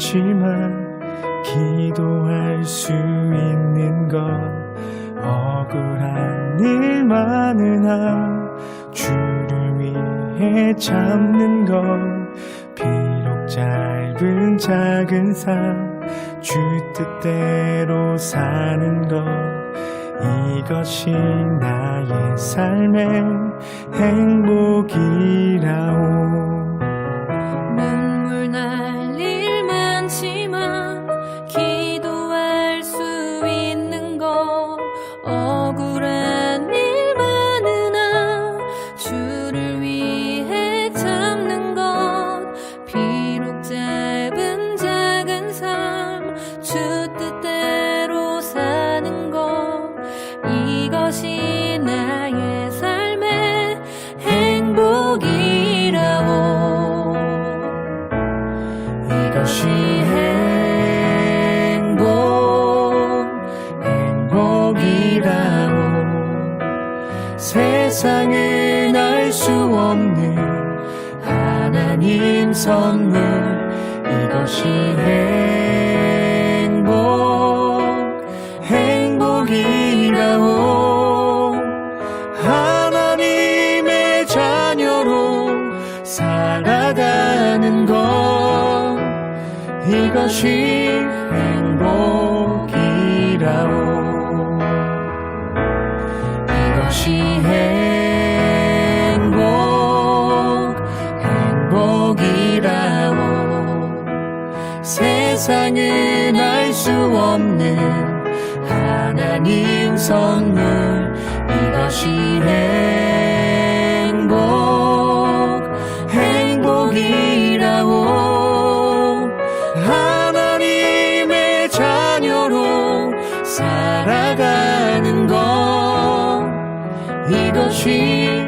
일 많지만 기도할 수 있는 것 억울한 일 많으나 주를 위해 참는 것 비록 짧은 작은 삶 주 뜻대로 사는 것 이것이 나의 삶의 행복이라오 이것이 나의 삶의 행복이라오 이것이 행복, 행복이라오. 세상은 알 수 없는 하나님 선물. 이것이 행복, 이것이 행복이라오. 이것이 행복 행복이라오. 세상은 알 수 없는 하나님 선물 이것이 행복 살아가는 것. 이것이